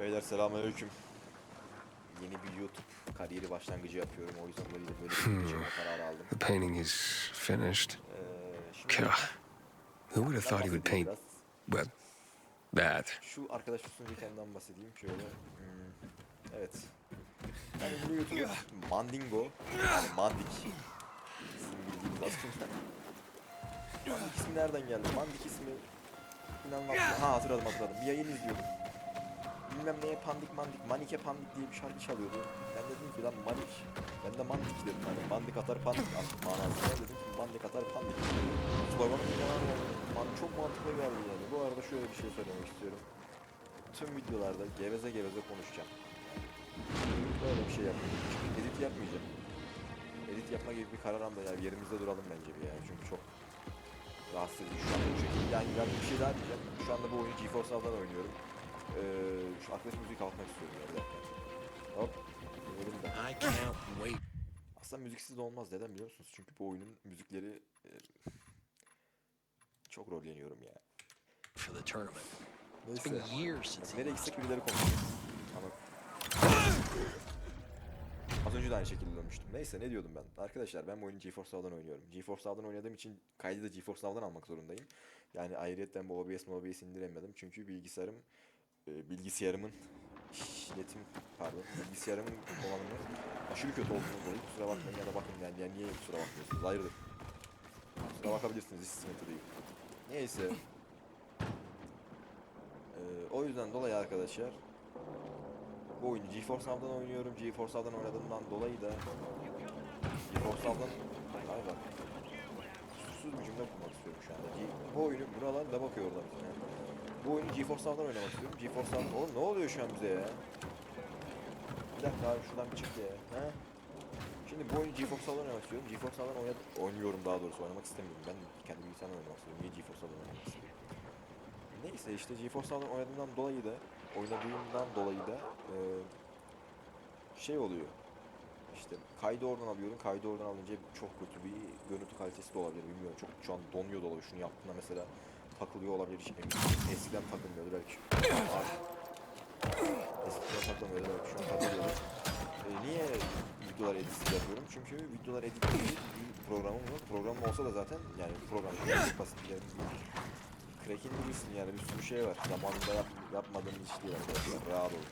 Beyler selamünaleyküm. Yeni bir YouTube kariyeri başlangıcı yapıyorum. O yüzden böyle böyle bir çekme kararı aldım. The painting is finished. Ee, şimdi who would have thought he would paint, biraz. well, that? Şu arkadaş sunucuyken bahsedeyim şöyle. Hmm, evet. Yani bu YouTube Mandingo. Yani Mandik. Sizin bildiğiniz aslında. Mandik ismi nereden geldi? Mandik ismi inanılmaz. Ha hatırladım hatırladım. Bir yayın izliyordum. Bilmem neye pandik mandik, manike pandik diye bir şarkı çalıyordu. Ben dedim ki lan manik. Ben de mandik dedim hani mandik atar pandik manasında dedim ki mandik atar pandik. Sloganı inanamıyorum. Man çok mantıklı geldi yani. Bu arada şöyle bir şey söylemek istiyorum. Tüm videolarda geveze geveze konuşacağım. Böyle bir şey yapmayacağım. Çünkü edit yapmayacağım. Edit yapma gibi bir karar aldım. Yani yerimizde duralım bence bir yani. Çünkü çok rahatsız edici. Şu anda şekilde yani ben bir şey daha diyeceğim. Şu anda bu oyunu GeForce Now'dan oynuyorum. Ee, şu arkadaş müziği kalkmak istiyorum ya. Hop. Can't wait Aslında müziksiz de olmaz. Neden biliyor musunuz? Çünkü bu oyunun müzikleri e, çok rol yeniyorum ya. for the tournament. It's Neyse. been years since Bak, nereye gitsek birileri konuşuyor. Ama... Az önce de aynı şekilde dönmüştüm. Neyse ne diyordum ben? Arkadaşlar ben bu oyunu GeForce Now'dan oynuyorum. GeForce Now'dan oynadığım için kaydı da GeForce Now'dan almak zorundayım. Yani ayrıyetten bu OBS OBS indiremedim. Çünkü bilgisayarım e, bilgisayarımın işletim pardon bilgisayarımın kullanımı aşırı kötü olduğunu dolayı kusura bakmayın ya da bakın yani, yani niye kusura bakmıyorsunuz hayırdır kusura bakabilirsiniz hiç sıkıntı değil neyse Ee, o yüzden dolayı arkadaşlar bu oyunu GeForce Now'dan oynuyorum. GeForce Now'dan oynadığımdan dolayı da GeForce Ay bak Susuz bir cümle kurmak istiyorum şu anda. Bu oyunu buralar da bakıyor orada bir tane. Bu oyunu GeForce Now'dan oynamak istiyorum. GeForce Now'dan oğlum ne oluyor şu an bize ya? Bir dakika abi şuradan bir çık ya. Ha? Şimdi bu oyunu GeForce Now'dan oynamak istiyorum. GeForce Now'dan oynadım. Oynuyorum daha doğrusu oynamak istemiyorum. Ben kendi bilgisayarımda oynamak istiyorum. Niye GeForce Now'dan oynamak istiyorum? Neyse işte GeForce Now'dan oynadığımdan dolayı da oynadığımdan dolayı da eee, şey oluyor. İşte kaydı oradan alıyorum. Kaydı oradan alınca çok kötü bir görüntü kalitesi de olabilir. Bilmiyorum. Çok şu an donuyor da olabilir. Şunu yaptığında mesela takılıyor olabilir. Emin değilim. Eskiden takılmıyordu belki. Eskiden takılmıyordu belki. Şu an takılıyor. Ee, niye videolar editsiz yapıyorum? Çünkü videolar editsiz bir programım yok. Programım olsa da zaten yani program basit bir yerimiz değil. Crack'in bilirsin yani bir sürü şey var. Zamanında yap, yapmadığımız iş değil arkadaşlar. Rahat olun.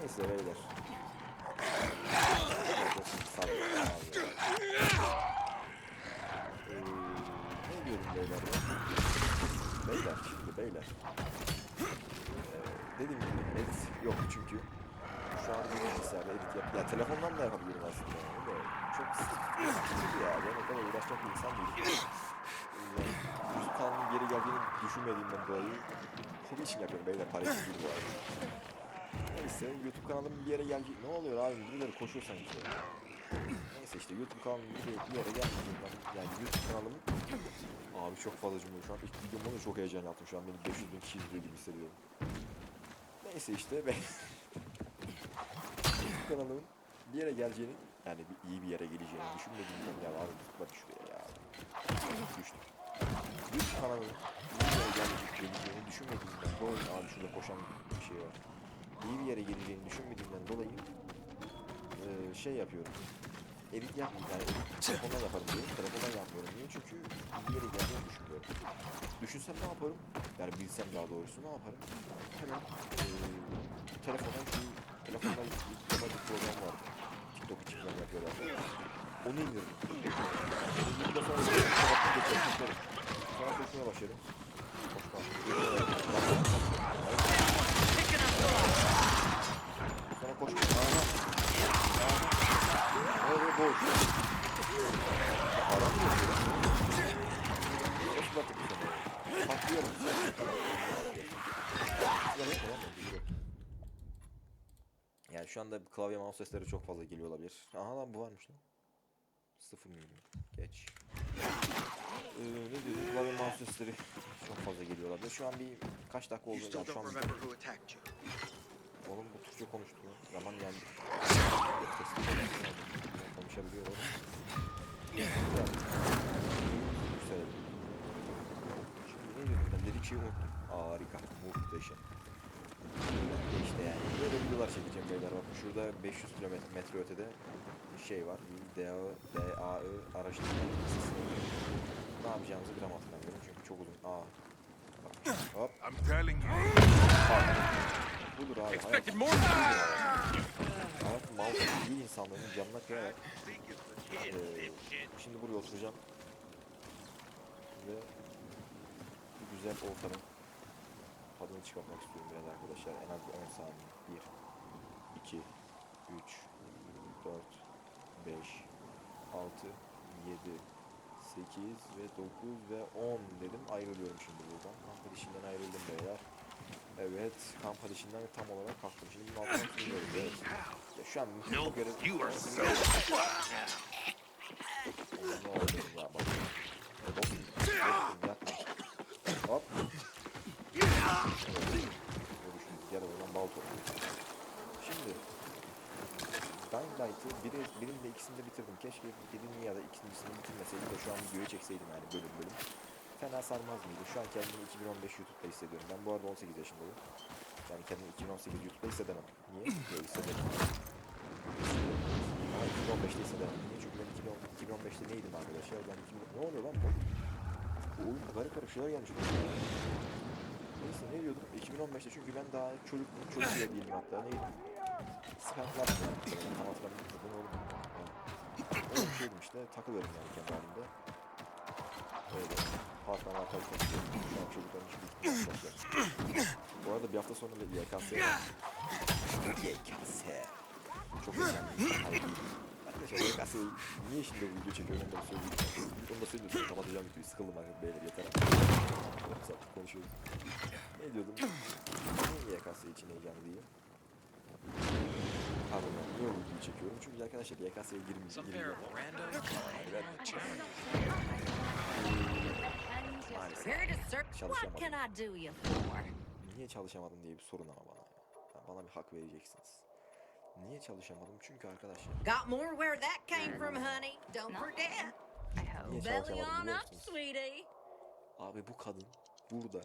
Neyse beyler sağ olun. Ee, ne diyorum beyler ya? Beyler şimdi beyler. Ee, dediğim gibi edit yok çünkü. Şu an bir bilgisayarda edit yap. Ya telefondan da yapabilirim aslında. Yani de çok sıkıntı ya. Ben o kadar uğraşacak bir insan değilim. Yani müzik kanalının geri geldiğini düşünmediğimden dolayı hobi için yapıyorum beyler. Para için bu arada. Neyse YouTube kanalım bir yere gelecek. Ne oluyor abi? Birileri koşuyor sanki. İşte YouTube kanalım bir yere, gelmeyeceğinden yani YouTube kanalımın Abi çok fazla cümle şu an ilk videomda da çok heyecan yaptım şu an beni 500 bin kişi izliyor gibi hissediyorum. Neyse işte ben YouTube kanalımın bir yere geleceğini yani bir, iyi bir yere geleceğini düşünmediğimden ya abi bak şuraya ya. Düştüm. YouTube kanalımın bir yere geleceğini düşünmediğimden dolayı abi şurada koşan bir şey var. İyi bir yere geleceğini düşünmediğimden dolayı şey yapıyorum. Edit yapmıyorum yani yaparım diye telefondan yapmıyorum niye çünkü yere geldiğini düşünmüyorum. Düşünsem ne yaparım? Yani bilsem daha doğrusu ne yaparım? Hemen eee telefondan şu telefonda yabancı bir program var. TikTok için falan yapıyorlar. Onu indiririm. İndirdikten sonra bir taraftan geçerim. Sonra koşmaya başlarım. Koşmam. Sonra koşmam. Aha. Ne oluyor boş. Ara mı yapıyor? Boş bakıp sana. Patlıyorum. Silah yok mu lan bende? Yok. Şu anda klavye mouse sesleri çok fazla geliyor olabilir. Aha lan bu varmış lan. Sıfır mı? Geç. Ee, ne diyordum? Klavye mouse sesleri çok fazla geliyor olabilir. Şu an bir kaç dakika oldu? Yani şu an. Oğlum bu Türkçe konuştu lan. Zaman geldi. Konuşabiliyor oğlum. Güzel. Şimdi ne diyordum ben? Dedik şeyi unuttum. Harika. Muhteşem. İşte yani böyle videolar çekeceğim beyler bakın şurada 500 kilometre metre ötede bir şey var. DAI araştırma listesi. Ne yapacağımızı gram hatırlamıyorum çünkü çok uzun. Aa. Bak, Hop. I'm telling you. Budur abi. Expected more. hayat mal iyi insanların canına kıyarak eee, şimdi buraya oturacağım. Ve güzel ortamın tadını çıkartmak istiyorum biraz arkadaşlar. En az bir 10 saniye. 1, 2, 3, 4, 5, 6, 7, 8 ve 9 ve 10 dedim. Ayrılıyorum şimdi buradan. Kamp edişinden ayrıldım beyler. Evet, kamp edişinden tam olarak kalktım. Şimdi bunu altına sürüyoruz. Evet. Ya şu an çok göre... Ne oldu. Ya dostum, dostum yapma. Hop. Görüşürüz. Gel oradan bal topluyoruz. Şimdi Dying Light'ı biri, birinde ikisini de bitirdim. Keşke birini ya da ikincisini bitirmeseydim de şu an videoyu çekseydim yani bölüm bölüm. Fena sarmaz mıydı? Şu an kendimi 2015 YouTube'da hissediyorum. Ben bu arada 18 yaşındayım. Yani kendimi 2018 YouTube'da hissedemem. Niye? Böyle hissedemem. Ama 2015'te hissedemem. Niye? Çünkü ben 2010 2015'te neydim arkadaşlar? Ben 2000... Ne oluyor lan bu? Bu oyun garip garip şeyler gelmiş. Neyse ne diyordum? 2015'te çünkü ben daha çocuk çocuk bile değilim hatta. Neydim? Sıkıntılar. Bu ne oğlum? Öyle bir şeydim işte. Takılıyorum yani kendi halimde. Öyle. Parklar arkadaşlar. Şu an çocukların hiçbir arkadaşlar. Bu arada bir hafta sonra da YKS. YKS. Çok önemli. Arkadaşlar YKS niye şimdi bu video çekiyorum onu da söyleyeyim. Onu da söylüyorsun. Kapatacağım videoyu. Sıkıldım artık beyler yeter artık. Konuşuyoruz. Ne diyordum? YKS için heyecanlıyım? Pardon ben niye o videoyu çekiyorum? Çünkü arkadaşlar YKS'ye girmeyeceğim. What Çalışamadım. Niye çalışamadım diye bir sorun ama bana. Ya bana bir hak vereceksiniz. Niye çalışamadım? Çünkü arkadaşlar Got more where that came from, honey. Don't forget. Belly on up, sweetie. Abi bu kadın burada.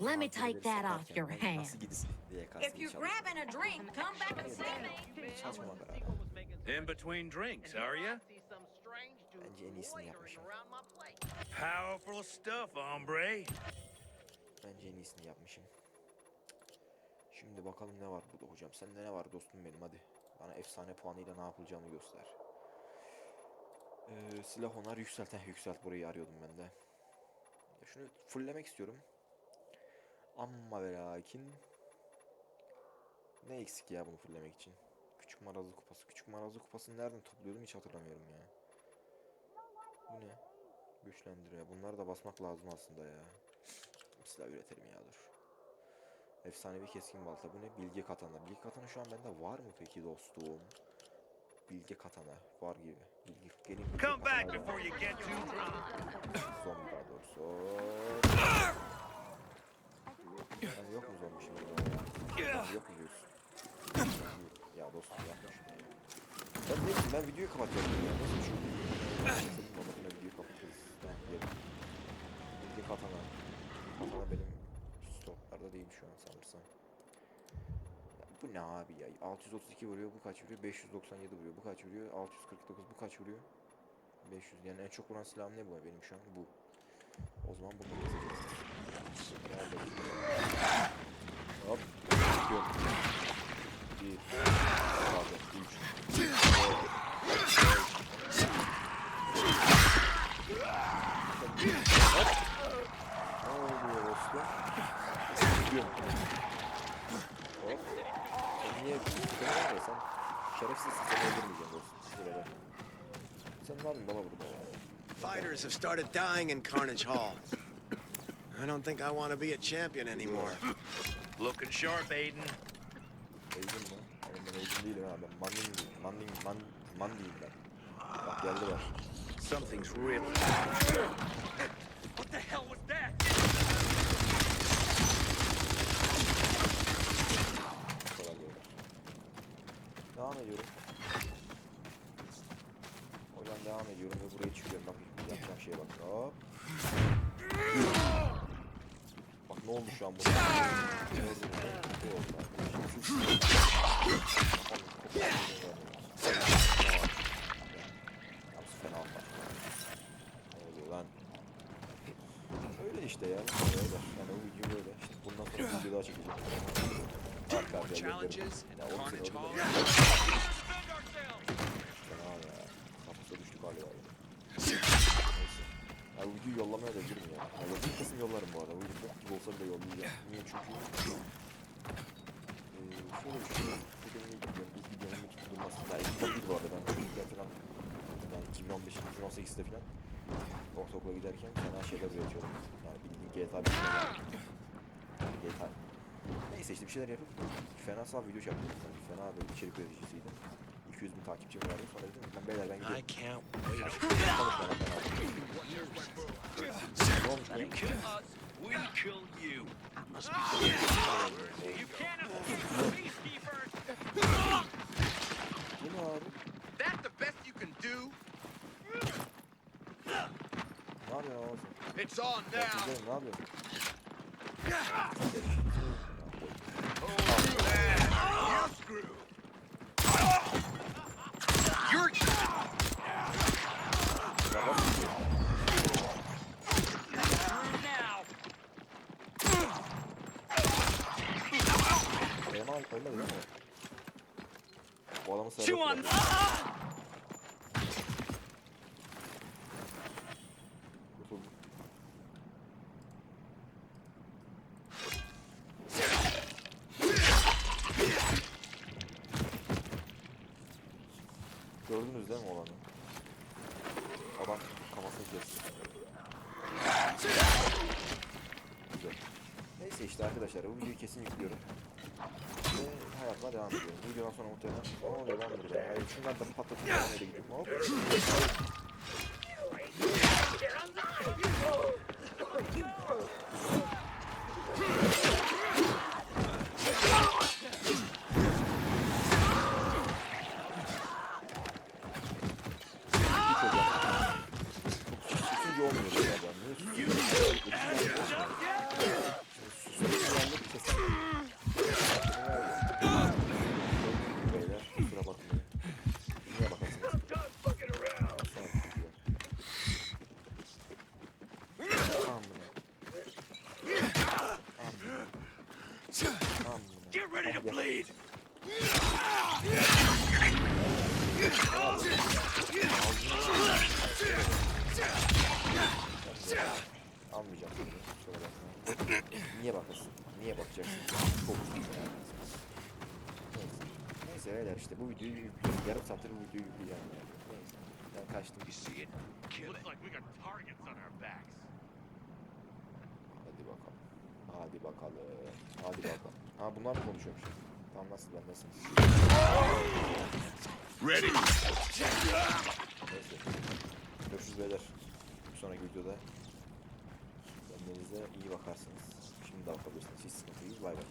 Let me take that off your ben hand. Nasıl gidsin diye If you're grabbing a drink, come back and see me. In between drinks, are you? Bence en iyisini yapmışım. Powerful stuff, hombre. Bence en iyisini yapmışım. Şimdi bakalım ne var burada hocam. Sende ne var dostum benim hadi. Bana efsane puanıyla ne yapılacağını göster. Ee, silah onar yükselt. Heh, yükselt burayı arıyordum ben de. Ya şunu fulllemek istiyorum. Amma ve lakin ne eksik ya bunu fulllemek için? Küçük marazlı kupası. Küçük marazlı kupasını nereden topluyordum hiç hatırlamıyorum ya. Bu ne? Güçlendiriyor. Bunları da basmak lazım aslında ya. Silah üretelim ya dur. Efsanevi keskin balta. Bu ne? Bilge katana. Bilge katana şu an bende var mı peki dostum? Bilge katana. Var gibi. Bilge, gelin bilge Come back katanayla- before you get too drunk. Zombi daha doğrusu. ben videoyu kapatıyorum ya. Nasıl bir şey? Videoyu kapatırız. Ben yerim. Bilgi katana. Katana benim stoklarda değil şu an sanırsam. Ya bu ne abi ya? 632 vuruyor, bu kaç vuruyor? 597 vuruyor, bu kaç vuruyor? 649 bu kaç vuruyor? 500 yani en çok vuran silahım ne bu benim şu an? Bu. O zaman bunu keseceğiz. Hop. Yok. 1 2 3 4 niye? Sen var ya sen şerefsizsin seni öldürmeyeceğim dostum. Şuraya. Sen var mı baba burada ya? Fighters have started dying in Carnage Hall. I don't think I want to be a champion anymore. Looking sharp, Aiden. Eğitim mi? Oğlum ben eğitim değilim ha. Ben manding değilim. Manding, man, mandiyim ben. Bak geldiler. Something's really. What the hell was that? Devam ediyorum. Oradan devam ediyorum ve buraya çıkıyorum. Bak yapacağım şeye bak. Hop. Bak ne oldu şu an buna? Ne oldu? Ne oldu? Şu- şu- Kafam kopar. Yalnız fena olmaz. Ne oluyor lan? Öyle işte ya. Öyle. Yani o video böyle. İşte bundan sonra bir video daha çekeceğim. Arka arkaya gönderim. Ya oğlum sen Carnage orada Hall. da- Fena ya. Kafası düştü galiba. ya. Neyse. Ya videoyu yollamaya da girin ya. Ya yazın kesin yollarım bu arada. Video bok gibi olsa bile yollayacağım. Niye çünkü... Eee şöyle bir şey. Bugün ilk videom, ilk videomun ilk durması. Ya ilk video değil bu arada. Ben çocukken falan... Yani 2015, 2018'de falan ortaokula giderken fena şeyler üretiyorum. Yani bildiğin GTA bir. GTA. Neyse işte bir şeyler yapıp fena sağ video çektim. Yani fena böyle içerik üreticisiydi. 200 bin takipçim vardı. Sonra dedim ben beyler ben gidiyorum. Ne olmuş lan? You kill you. You can't escape the peacekeepers. Bu ne abi? That's the best you can do. Ne yapıyorsun abi sen? It's on Ya now. güzelim, ne yapıyorsun? You screw. You're Ya bak bir şey. now. Elma ölmedi değil mi? Bu adamı Chew Gördünüz değil mi olanı? Adam kafasını kesti. Güzel. Neyse işte arkadaşlar bu videoyu kesin yüklüyorum. Ve hayatına devam ediyorum. Videodan sonra muhtemelen ne oluyor lan burada? Hayır şundan da patlatıp nereye gidiyorum? Hop. Susunca olmuyor böyle adam. Niye susuyor? Beyler kusura bakmayın. Niye bakarsınız? Sonra gidiyor. Amına. Amına. Amına. Almayacağım bakma. Niye bakasın? Niye bakacaksın? Çok güzel. Neyse. Neyse beyler işte bu videoyu yükleyeceğim. Yarım saattir bu videoyu yükleyeceğim yani. Neyse. Ben kaçtım. Hadi bakalım. Hadi bakalım. Hadi bakalım. Ha bunlar mı konuşuyormuş? Tamam nasıl ben nasıl? Ready. Neyse. Görüşürüz beyler. Bir sonraki videoda. Kendinize iyi bakarsınız. Şimdi de bakabilirsiniz. Hiç sıkıntı değil. Bay bay.